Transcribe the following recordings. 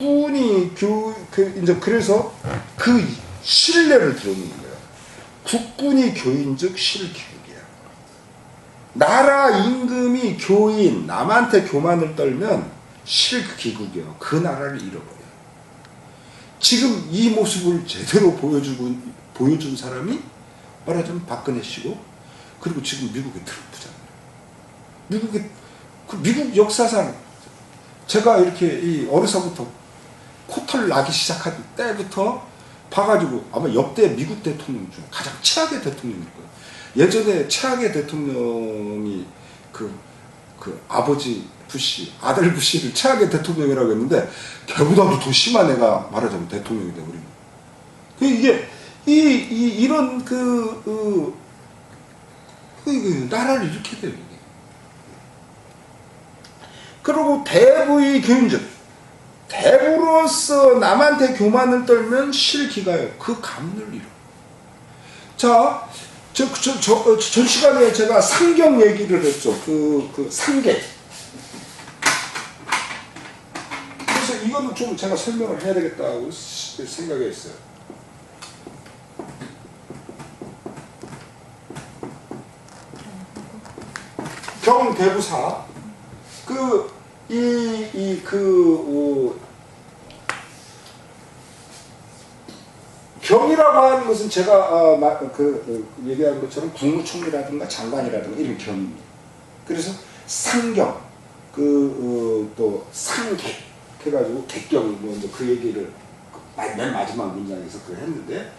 국군이 교, 그, 이제 그래서 그 신뢰를 들어놓는 거예요. 국군이 교인 즉 실기국이야. 나라 임금이 교인, 남한테 교만을 떨면 실기국이요. 그 나라를 잃어버려요. 지금 이 모습을 제대로 보여주고, 보여준 사람이 말하자면 박근혜 씨고, 그리고 지금 미국의 트럼프잖아요. 미국의, 그 미국 역사상 제가 이렇게 이 어려서부터 코털 나기 시작한 때부터 봐가지고 아마 역대 미국 대통령 중 가장 최악의 대통령일 거예요. 예전에 최악의 대통령이 그, 그 아버지 부시, 아들 부시를 최악의 대통령이라고 했는데 걔보다도 더 심한 애가 말하자면 대통령이 돼버린 거예요. 그 이게 이, 이 이런 그, 그, 그, 그 나라를 이렇게 돼요. 그리고 대부의 교인즉 대부로서 남한테 교만을 떨면 실기가요. 그 가문을 잃어. 자, 저, 저, 저, 어, 전 시간에 제가 상경 얘기를 했죠. 그, 그 상계. 그래서 이거는 좀 제가 설명을 해야 되겠다고 시- 생각했어요. 경대부사. 그, 이, 이, 그, 어, 경이라고 하는 것은 제가 어, 마- 그, 그 얘기한 것처럼 국무총리라든가 장관이라든가 이런 경입니다. 그래서 상경, 그, 어, 또 상계, 해가지고 객경, 뭐 이제 그 얘기를 그 마- 맨 마지막 문장에서 그 했는데,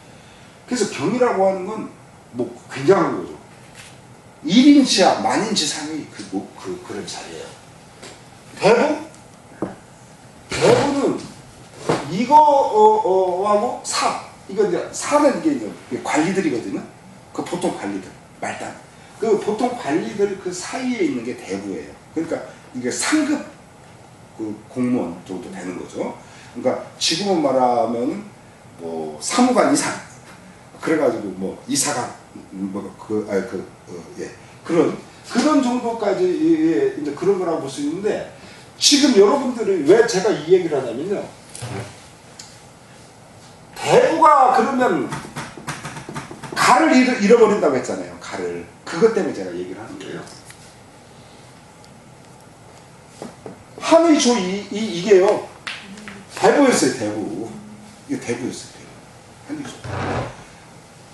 그래서 경이라고 하는 건 뭐 굉장한 거죠. 1인치야 만인치 상이 그, 뭐, 그, 그런 자리예요. 대부? 대부는 이거 어, 어, 하고 사 이거 이제 사는 게 관리들이거든요. 그 보통 관리들 말단 그 보통 관리들 그 사이에 있는 게 대부예요. 그러니까 이게 상급 그 공무원 정도 되는 거죠. 그러니까 지금은 말하면 뭐 사무관 이상 그래가지고 뭐 이사관 뭐그 아니 그 어, 예. 그런 그런 정도까지 예, 예, 이제 그런 거라고 볼 수 있는데 지금 여러분들이 왜 제가 이 얘기를 하냐면요. 대부가 그러면 가를 잃어, 잃어 버린다고 했잖아요. 가를. 그것 때문에 제가 얘기를 하는 거예요. 한의 조이 이, 이게요. 대부였어요. 대부. 이게 대부였어요. 대부. 한의조.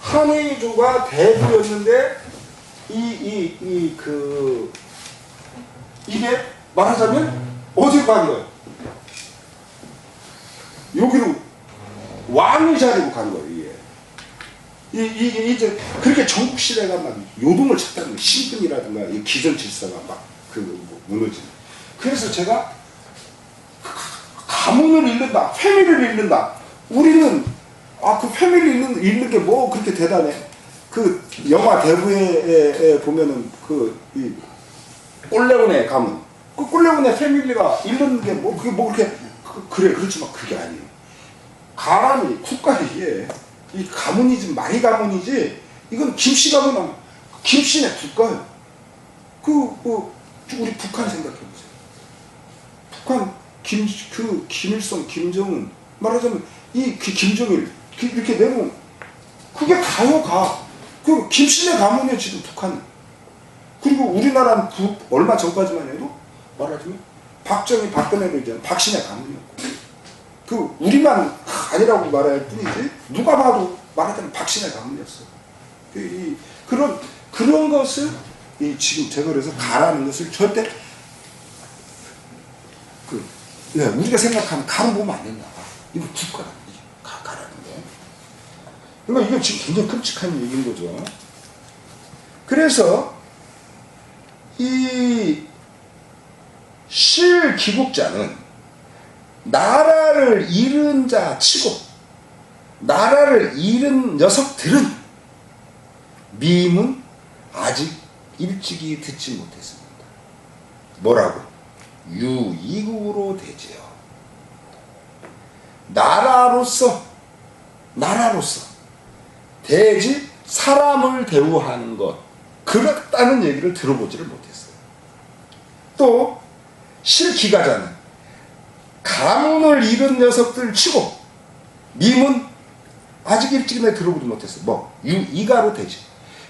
한의조가 대부였는데 이 이 이 그 이게 말하자면 어디로 간 거예요? 여기로 왕의 자리로 간 거예요. 이, 이게 이제 그렇게 전국 시대가 막 요동을 쳤다는. 신분이라든가 이 기존 질서가 막그 뭐 무너지는. 그래서 제가 가문을 잃는다, 패밀리를 잃는다. 우리는 아그 패밀리 잃는 잃는 게 뭐 그렇게 대단해? 그 영화 대부에 보면은 그이 꼴레온의 가문, 그 꼴레온의 패밀리가 잃는 게 뭐 그게 뭐 그렇게 그, 그래 그렇지만 그게 아니에요. 가람이 국가이게 이 가문이지 많이 가문이지 이건 김씨 가문 김씨네 국가예요. 그, 그 우리 북한 생각해 보세요. 북한 김 그 김일성 김정은 말하자면 이 기- 김정일 기- 이렇게 내면 그게 가요 가. 그 김씨네 가문이에요 지금 북한. 그리고 우리나라는 부, 얼마 전까지만 해도 말하자면 박정희 박근혜로 이제 박신혜 가문이었고 그 우리만 아니라고 말할 뿐이지 누가 봐도 말하자면 박신혜 가문이었어. 그, 이, 그런 그런 것을 이 지금 그래서 가라는 것을 절대 그 네, 우리가 생각하는 가로 보면 안 된다. 이거 국가다. 그러니까 이건 지금 굉장히 끔찍한 얘기인 거죠. 그래서 이 실기국자는 나라를 잃은 자 치고 나라를 잃은 녀석들은 미임은 아직 일찍이 듣지 못했습니다. 뭐라고? 유이국으로 되지요. 나라로서 나라로서 대지 사람을 대우하는 것 그렇다는 얘기를 들어보지를 못했어요. 또 실기가자는 가문을 잃은 녀석들 치고 님은 아직 일찍이나 들어보지 못했어. 뭐 유, 이가로 되지.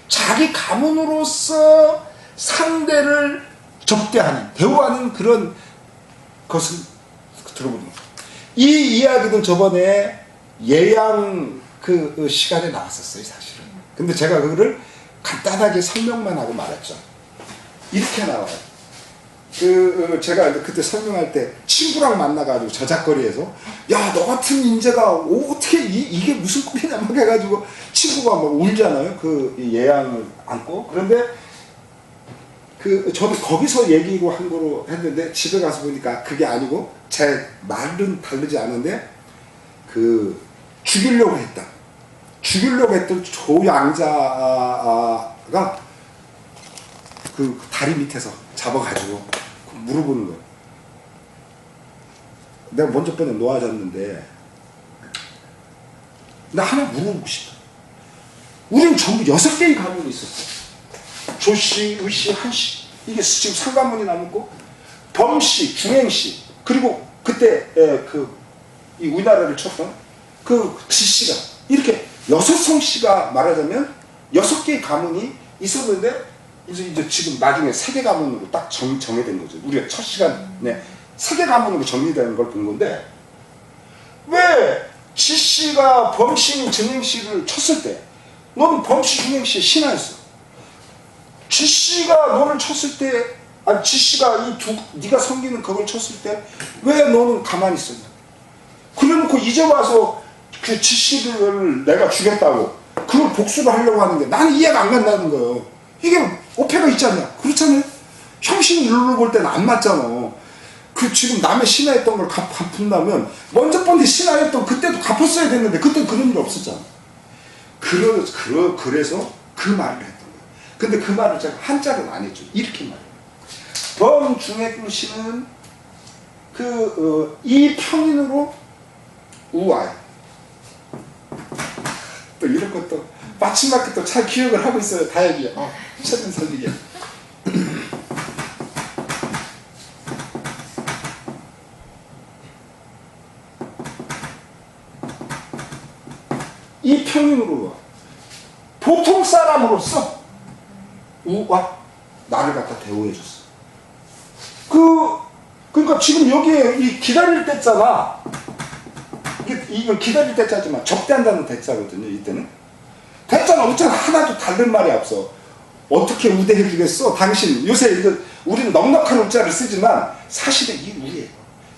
자기 가문으로서 상대를 접대하는 대우하는 그런 것을 들어보지 못했어. 이 이야기도 저번에 예양 그, 그 시간에 나왔었어요, 사실은. 근데 제가 그거를 간단하게 설명만 하고 말았죠. 이렇게 나와요. 그 어, 제가 그때 설명할 때 친구랑 만나가지고 저작거리에서 야 너 같은 인재가 오, 어떻게 이, 게 무슨 꼴이냐 막 해가지고 친구가 막 울잖아요. 그 예양을 안고. 그런데 그 저도 거기서 얘기고 한 거로 했는데 집에 가서 보니까 그게 아니고 제 말은 다르지 않은데 그 죽이려고 했다. 죽이려고 했던 조양자가 그 다리 밑에서 잡아가지고 그 물어보는 거예요. 내가 먼저 번에 놓아졌는데 나 하나 물어보고 싶다. 우리는 전부 여섯 개의 가문이 있었어. 조씨, 의씨, 한씨 이게 지금 상가문이 남았고 범씨, 중행씨 그리고 그때 에, 그 이 우리나라를 쳤던 그 지씨가 이렇게 여섯 성씨가 말하자면 여섯 개의 가문이 있었는데 이제 이제 지금 나중에 세계 가문으로 딱 정, 정해된 거죠. 우리가 첫 시간에 세계 가문으로 정리되는 걸 본 건데 왜 지씨가 범씨, 증행씨를 쳤을 때 너는 범씨, 증행씨 신하였어. 지씨가 너를 쳤을 때 아니 지씨가 이 두 네가 섬기는 그걸 쳤을 때 왜 너는 가만히 있었냐? 그래놓고 이제 와서 그 지씨를 내가 주겠다고 그걸 복수를 하려고 하는데 나는 이해가 안 간다는 거예요. 이게 오페가 있잖냐. 그렇잖아요. 형식 룰로 볼 때는 안 맞잖아. 그 지금 남의 신하였던 걸 갚, 갚는다면 먼저 번에 신하였던 그때도 갚았어야 됐는데 그때 그런 일 없었잖아. 그러, 그러, 그래서 그 말을 했던 거예요. 근데 그 말을 제가 한자로 안 했죠. 이렇게 말해요. 씨는 그, 어, 이 평인으로 우아해. 또 이런 것도 마침막히 또잘 기억을 하고 있어요. 다행이야. 어, 최근 설득이야. 이 평인으로 보통 사람으로서 우와 나를 갖다 대우해 줬어. 그 그러니까 지금 여기에 이 기다릴 때자가 이걸 기다릴 때자지만 적대한다는 대자거든요. 이때는 없잖아 없잖아 하나도 다른 말이 없어 어떻게 우대해 주겠어 당신 요새 이거 우리는 넉넉한 우자를 쓰지만 사실은 이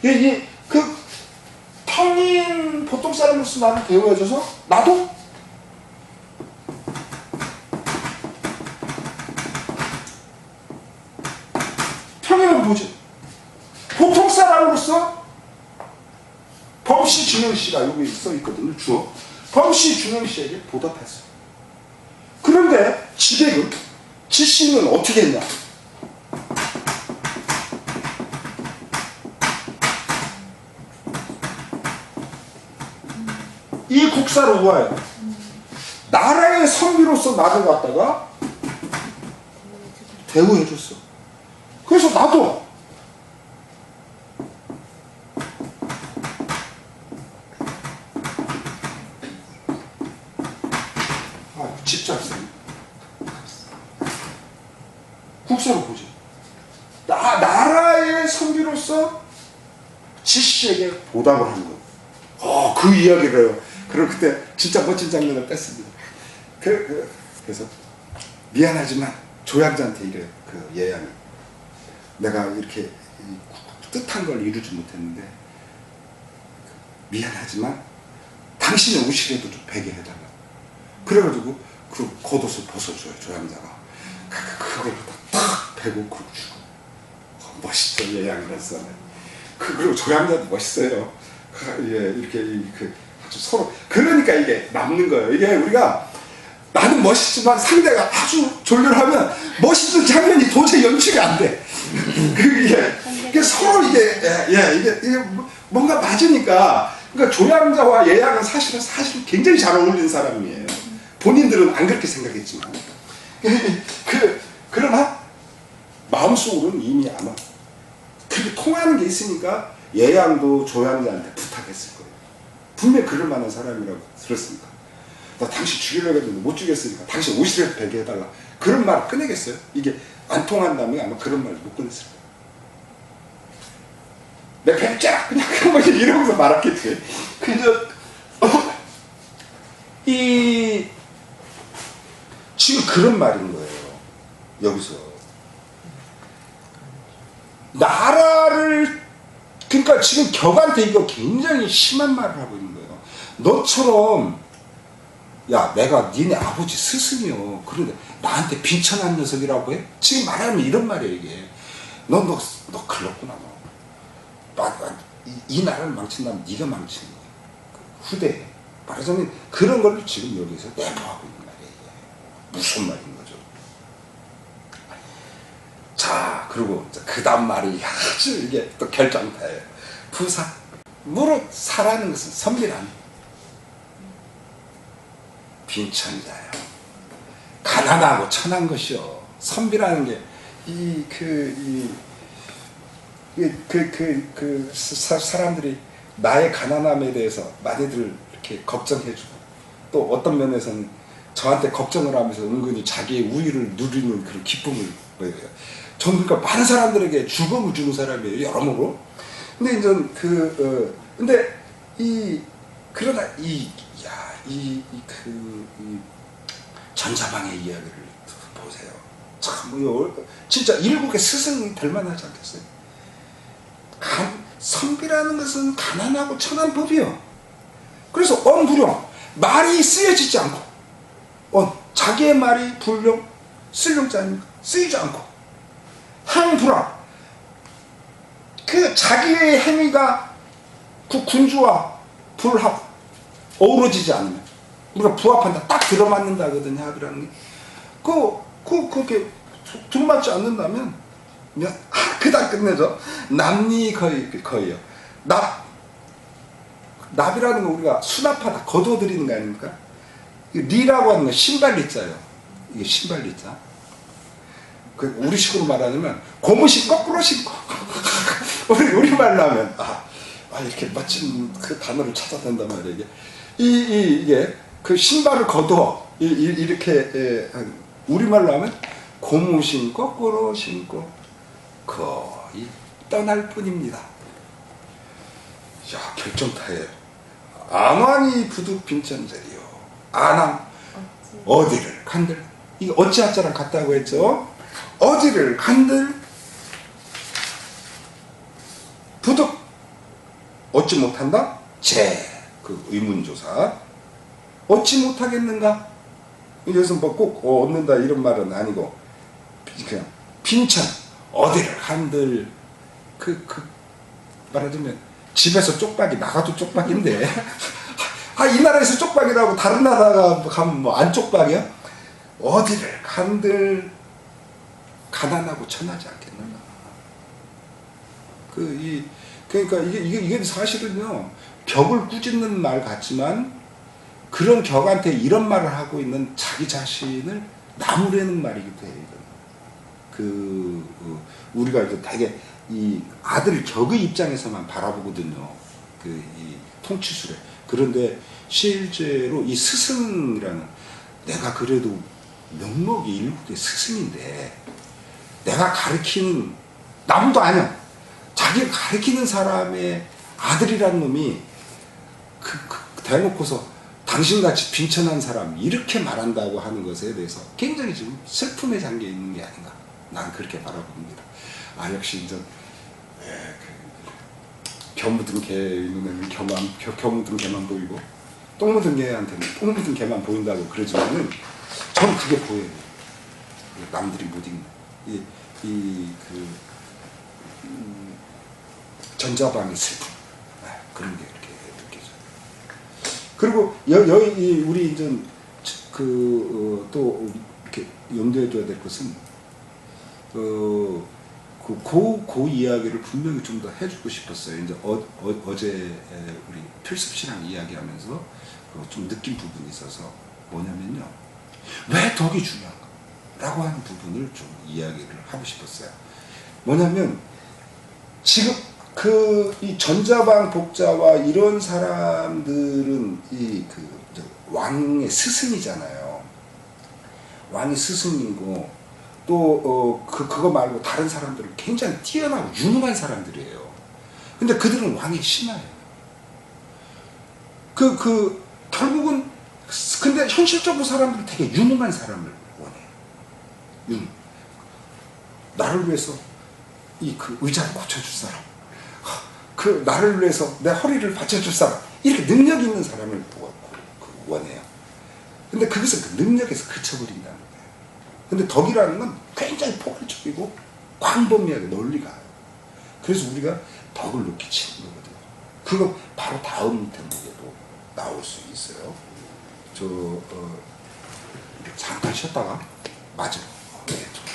우예. 이그 평민 보통 사람으로서 나를 대우해줘서 나도 평행은 뭐지? 보통 사람으로서 범씨 준영 씨가 여기 써 있거든요. 주어. 범씨 준영 씨에게 보답했어요. 700은? 70은 어떻게 했냐? 이 국사로 보아요. 나라의 선비로서 나를 갖다가 대우해줬어. 그래서 나도 지씨에게 보답을 한 거. 어, 그 이야기를 해요. 그리고 그때 진짜 멋진 장면을 뺐습니다. 그, 그, 그래서 미안하지만 조양자한테 이래 그 예양이 내가 이렇게 이 뜻한 걸 이루지 못했는데 미안하지만 당신의 우실에도 좀 베게 해달라. 그래가지고 그 겉옷을 벗어줘요 조양자가. 그- 그걸 딱 베고 그걸 주고 어, 멋있죠 예양이라서. 그 그리고 조양자도 멋있어요. 그, 예 이렇게 이- 그 아주 서로 그러니까 이게 남는 거예요. 이게 우리가 나는 멋있지만 상대가 아주 졸렬하면 멋있는 장면이 도저히 연출이 안 돼. 그게 이게 서로 이게 예, 예, 이게, 이게 뭐- 뭔가 맞으니까 그러니까 조양자와 예양은 사실은 사실 굉장히 잘 어울리는 사람이에요. 본인들은 안 그렇게 생각했지만 그 그러나 마음속으로는 이미 아마 그렇게 통하는 게 있으니까 예양도 조양이한테 부탁했을 거예요. 분명 그럴 만한 사람이라고 들었으니까. 나 당신 죽이려고 했는데 못 죽였으니까 당신 옷이라도 베게 해달라. 그런 말 꺼내겠어요? 이게 안 통한다면 아마 그런 말 못 꺼냈을 거예요. 내 뱀자라 그냥 그런 거 이러면서 말았겠지. 그저 이 지금 그런 말인 거예요. 여기서 나라를 그러니까 지금 격한테 이거 굉장히 심한 말을 하고 있는 거예요. 너처럼 야 내가 니네 아버지 스승이요. 그런데 나한테 빈천한 녀석이라고 해? 지금 말하면 이런 말이에요 이게. 너 너너 너 글렀구나 너. 이, 이 나라를 망친다면 네가 망치는 거야. 그 후대에. 말하자면 그런 걸 지금 여기서 내포하고 있는 말이에요. 무슨 말인 거죠? 자, 그리고 그 다음 말이 아주 이게 또 결정타예요. 부사. 무릇 사라는 것은 선비란 빈천이다요. 가난하고 천한 것이요. 선비라는 게 이 그이그그그 사람들이 나의 가난함에 대해서 많이들 이렇게 걱정해주고 또 어떤 면에서는 저한테 걱정을 하면서 은근히 자기의 우위를 누리는 그런 기쁨을 보여요. 저는 그러니까 많은 사람들에게 즐거움을 주는 사람이에요 여러모로. 근데 이제 그 어, 근데 이 그러나 이야이그이 전자방의 이야기를 보세요. 참 이거 진짜 일국의 스승이 될 만하지 않겠어요? 간, 선비라는 것은 가난하고 천한 법이요. 그래서 언불용 말이 쓰여지지 않고 언 자기의 말이 불용 쓸용자 아닙니까? 쓰이지 않고 항불합 그 자기의 행위가 그 군주와 불합 어우러지지 않으면 우리가 부합한다. 딱 들어맞는다거든요 합이라는 게. 그, 그, 그렇게 들어맞지 않는다면 그냥 끝내죠. 남리 거의 거의요. 납 납이라는 거 우리가 수납하다 거둬들이는 거 아닙니까? 이 리라고 하는 건 신발 리자예요. 이게 신발 리자 그 우리식으로 말하자면 고무신 거꾸로 신고 우리 우리말로 하면 아, 아 이렇게 멋진 그 단어를 찾아낸단 말이에요 이게 이, 이 이게 그 신발을 걷어 이, 이, 이 렇게 예, 우리말로 하면 고무신 거꾸로 신고 거의 떠날 뿐입니다. 야 결정타예요. 안왕이 부득 빈천제리요. 안왕 어디를 간들 이게 어찌하자랑 같다고 했죠. 어디를 간들 부득 얻지 못한다? 제 그 의문조사 얻지 못하겠는가? 여기서 뭐꼭 얻는다 이런 말은 아니고 그냥 빈천 어디를 한들 그, 그 말하자면 집에서 쪽박이 나가도 쪽박인데 아 이 나라에서 쪽박이라고 다른 나라가 가면 뭐 안 쪽박이야? 어디를 간들 가난하고 천하지 않겠는가? 그 이 그러니까 이게 이게 이게 사실은요 격을 꾸짖는 말 같지만 그런 격한테 이런 말을 하고 있는 자기 자신을 나무라는 말이기도 해요. 그 어, 우리가 이제 되게 이 아들 격의 입장에서만 바라보거든요. 그 이 통치술에 그런데 실제로 이 스승이라는 내가 그래도 명목이 일국의 스승인데 내가 가르치는 남도 아니야. 자기가 가르치는 사람의 아들이라는 놈이 그, 그 대놓고서 당신같이 빈천한 사람 이렇게 말한다고 하는 것에 대해서 굉장히 지금 슬픔에 잠겨 있는 게 아닌가. 난 그렇게 바라봅니다. 아 역시 이제 예, 그, 겨 묻은 개 눈에는 겨만 겨, 겨 묻은 개만 보이고 똥 묻은 개한테는 똥 묻은 개만 보인다고 그러지만은 저는 그게 보여요. 남들이 못 읽는 이 이 그 음, 전자방의 슬픔 아, 그런 게 이렇게 느껴져요. 그리고 여, 여, 이 우리 이제 그또 이렇게 염두에 둬야 될 것은 어, 그 고 고 이야기를 분명히 좀 더 해주고 싶었어요. 이제 어, 어, 어제 우리 필습 신앙 이야기하면서 그 좀 느낀 부분이 있어서 뭐냐면요. 왜 덕이 중요한가? 라고 하는 부분을 좀 이야기를 하고 싶었어요. 뭐냐면 지금 그 이 전자방 복자와 이런 사람들은 이 그 왕의 스승이잖아요. 왕의 스승이고 또 어 그 그거 말고 다른 사람들은 굉장히 뛰어나고 유능한 사람들이에요. 근데 그들은 왕의 신하예요. 그 그 결국은 근데 현실적으로 사람들은 되게 유능한 사람을 원해요. 유능. 나를 위해서 이 그 의자를 고쳐줄 사람, 하, 그 나를 위해서 내 허리를 받쳐줄 사람, 이렇게 능력 있는 사람을 원- 그 원해요. 근데 그것은 그 능력에서 그쳐버린다는 거예요. 근데 덕이라는 건 굉장히 포괄적이고 광범위하게 널리 가요. 그래서 우리가 덕을 높게 치는 거거든요. 그거 바로 다음 대목에도 나올 수 있어요. 저 어, 잠깐 쉬었다가. 네, 저